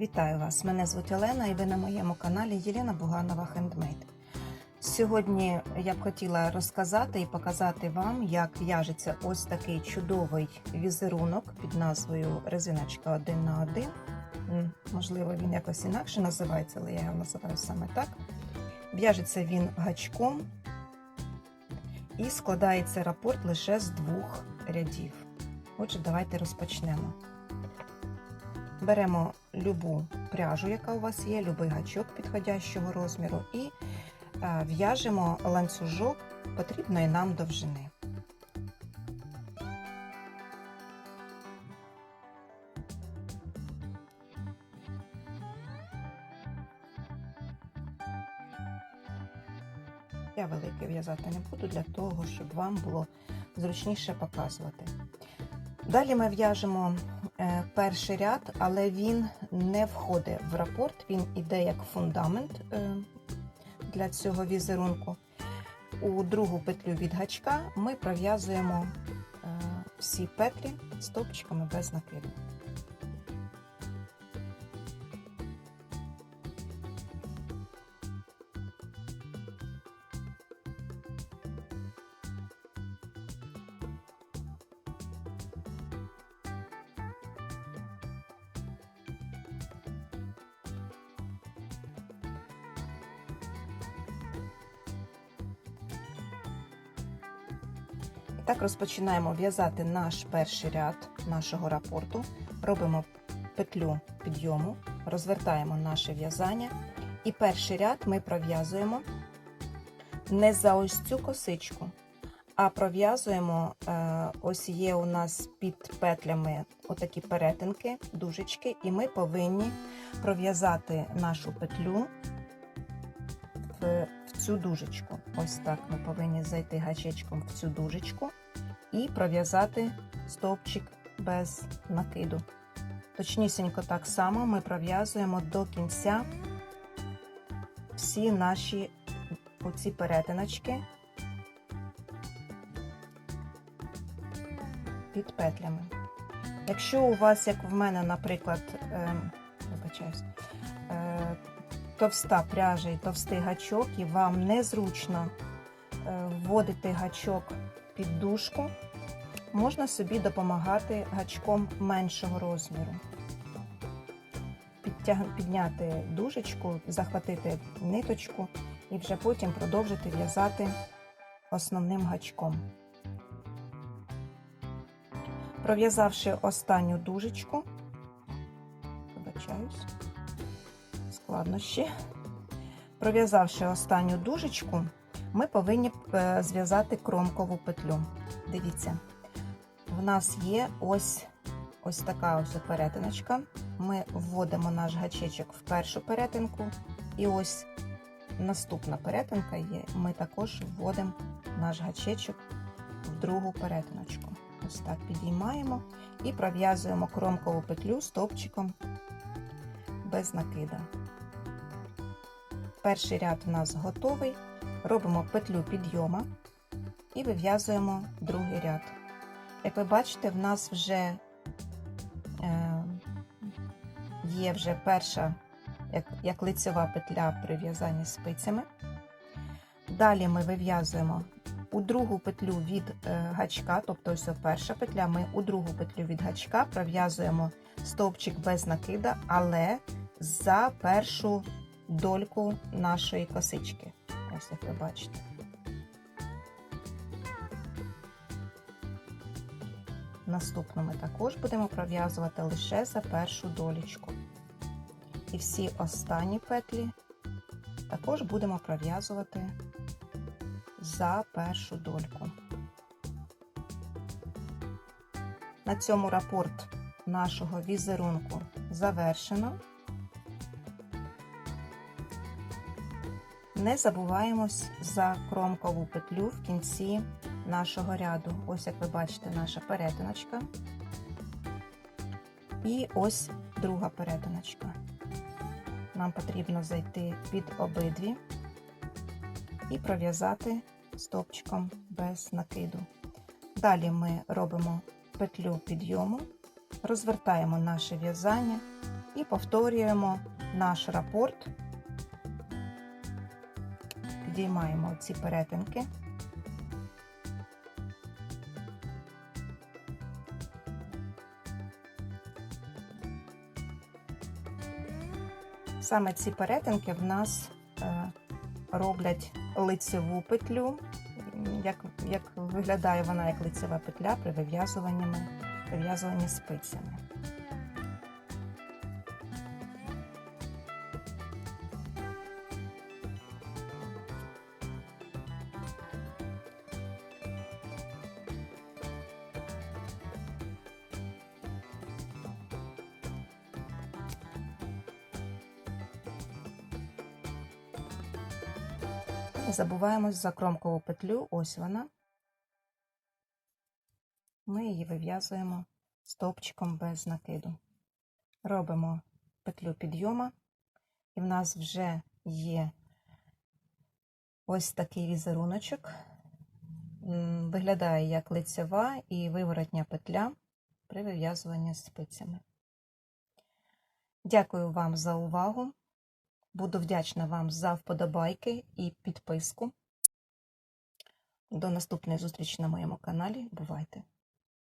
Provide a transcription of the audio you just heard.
Вітаю вас! Мене звуть Олена і ви на моєму каналі Єлена Буганова Хендмейд. Сьогодні я б хотіла розказати і показати вам, як в'яжеться ось такий чудовий візерунок під назвою резиночка 1 на 1 Можливо, він якось інакше називається, але я його називаю саме так. В'яжеться він гачком і складається рапорт лише з двох рядів. Отже, давайте розпочнемо. Беремо любу пряжу, яка у вас є, любий гачок підходящого розміру, і е, в'яжемо ланцюжок потрібної нам довжини. Я великий в'язати не буду для того, щоб вам було зручніше показувати. Далі ми в'яжемо е, перший ряд, але він не входить в рапорт, він іде як фундамент е, для цього візерунку. У другу петлю від гачка ми пров'язуємо е, всі петлі стовпчиками без накиду. Так розпочинаємо в'язати наш перший ряд нашого рапорту. Робимо петлю підйому, розвертаємо наше в'язання. І перший ряд ми пров'язуємо не за ось цю косичку, а пров'язуємо, е, ось є у нас під петлями отакі перетинки, дужечки, і ми повинні пров'язати нашу петлю в, в цю дужечку. Ось так ми повинні зайти гачечком в цю дужечку і пров'язати стовпчик без накиду. Точнісінько так само ми пров'язуємо до кінця всі наші оці перетиночки під петлями. Якщо у вас, як в мене, наприклад, е, вибачаюсь, е, товста пряжа і товстий гачок, і вам незручно е, вводити гачок під дужку, можна собі допомагати гачком меншого розміру. Підняти дужечку, захватити ниточку і вже потім продовжити в'язати основним гачком. Пров'язавши останню дужечку, вибачаюсь, складнощі. Пров'язавши останню дужечку, ми повинні е, зв'язати кромкову петлю. Дивіться, в нас є ось ось така ось перетиночка. Ми вводимо наш гачечок в першу перетинку, і ось наступна перетинка є. Ми також вводимо наш гачечок в другу перетиночку. Ось так підіймаємо і пров'язуємо кромкову петлю стовпчиком без накида. Перший ряд у нас готовий. Робимо петлю підйома і вив'язуємо другий ряд. Як ви бачите, в нас вже е, є вже перша, як, як лицева петля при в'язанні спицями. Далі ми вив'язуємо у другу петлю від е, гачка, тобто ось перша петля, ми у другу петлю від гачка пров'язуємо стовпчик без накида, але за першу дольку нашої косички. Ось як ви бачите. Наступну ми також будемо пров'язувати лише за першу долічку. І всі останні петлі також будемо пров'язувати за першу дольку. На цьому рапорт нашого візерунку завершено. Не забуваємось за кромкову петлю в кінці нашого ряду. Ось, як ви бачите, наша перетиночка. І ось друга перетиночка. Нам потрібно зайти під обидві і пров'язати стовпчиком без накиду. Далі ми робимо петлю підйому, розвертаємо наше в'язання і повторюємо наш рапорт. Підіймаємо ці перетинки. Саме ці перетинки в нас е, роблять лицеву петлю, як, як виглядає вона як лицева петля при вив'язуванні, вив'язуванні спицями. Не забуваємо за кромкову петлю, ось вона. Ми її вив'язуємо стовпчиком без накиду. Робимо петлю підйома, і в нас вже є ось такий візеруночок. Виглядає як лицева і виворотня петля при вив'язуванні спицями. Дякую вам за увагу. Буду вдячна вам за вподобайки і підписку. До наступної зустрічі на моєму каналі. Бувайте!